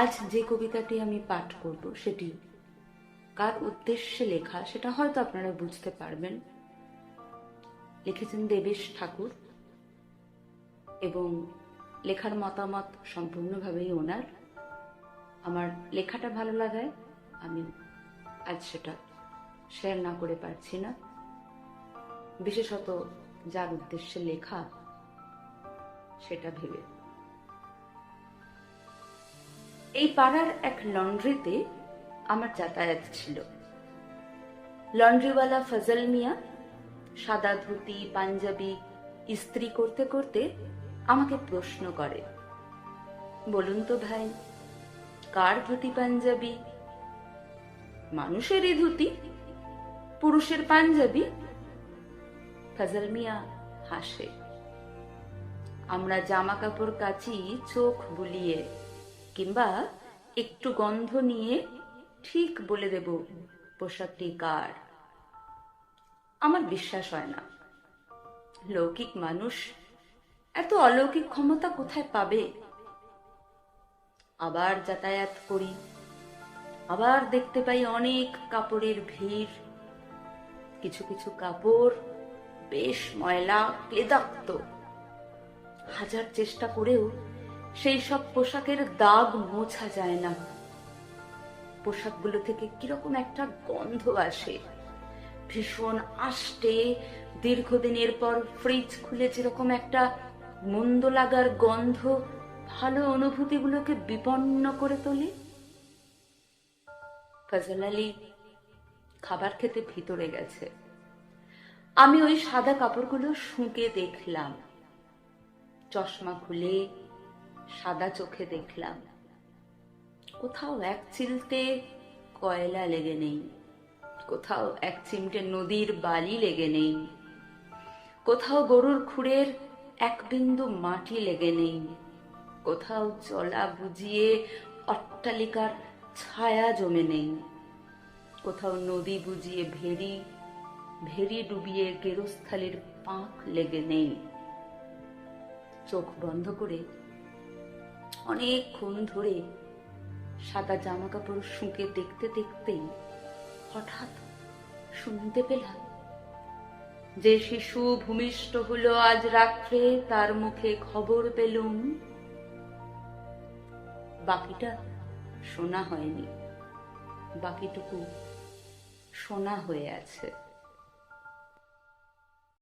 আজ যে কবিতাটি আমি পাঠ করব সেটি কার উদ্দেশ্যে লেখা সেটা হয়তো আপনারা বুঝতে পারবেন। লিখেছেন দেবেশ ঠাকুর এবং লেখার মতামত সম্পূর্ণভাবেই ওনার। আমার লেখাটা ভালো লাগায়, আমি আজ সেটা শেয়ার না করে পারছি না। বিশেষত যার উদ্দেশ্যে লেখা, সেটা ভেবে। এই পাড়ার এক লন্ড্রিতে আমার যাতায়াত ছিল। লন্ড্রিওয়ালা ফজল মিয়া, সাদা ধুতি, পাঞ্জাবি, ইস্ত্রি করতে করতে আমাকে প্রশ্ন করে, বলুন তো ভাই, কার ধুতি পাঞ্জাবি? মানুষেরই ধুতি, পুরুষের পাঞ্জাবি, ফজল মিয়া হাসে। আমরা জামা কাপড় কাচি, চোখ বুলিয়ে কিংবা একটু গন্ধ নিয়ে ঠিক বলে দেব পোশাকটি কার। আমার বিশ্বাস হয় না। লৌকিক মানুষ এত অলৌকিক ক্ষমতা কোথায় পাবে? আবার যাতায়াত করি, আবার দেখতে পাই অনেক কাপড়ের ভিড়। কিছু কিছু কাপড় বেশ ময়লা, ক্লেদাক্ত। হাজার চেষ্টা করেও সেই সব পোশাকের দাগ মোছা যায় না। পোশাকগুলো থেকে কীরকম একটা গন্ধ আসে। ভীষণ আষ্টে দীর্ঘদিনের পর ফ্রিজ খুলে যেরকম একটা মন্দ লাগার গন্ধ ভালো অনুভূতিগুলোকে বিপন্ন করে তোলে। ফজল আলী খাবার খেতে ভিতরে গেছে। আমি ওই সাদা কাপড়গুলো শুঁকে দেখলাম। চশমা খুলে সাদা চোখে দেখলাম। কোথাও এক চিলতে কয়লা লেগে নেই। কোথাও এক চিমটে নদীর বালি লেগে নেই। কোথাও গরুর খুঁড়ের এক বিন্দু মাটি লেগে নেই। কোথাও চলা বুঝিয়ে অট্টালিকার ছায়া জমে নেই। কোথাও নদী বুঝিয়ে ভেরি ভেরি ডুবিয়ে গেরস্থালির পাঁক লেগে নেই। চোখ বন্ধ করে অনেকক্ষণ ধরে সাদা জামা কাপড় শুঁকে দেখতে দেখতেই হঠাৎ শুনতে পেলাম যে শিশু ভূমিষ্ঠ হলো আজ রাত্রে তার মুখে খবর পেলুম। বাকিটা শোনা হয়নি। বাকিটুকু শোনা হয়ে আছে।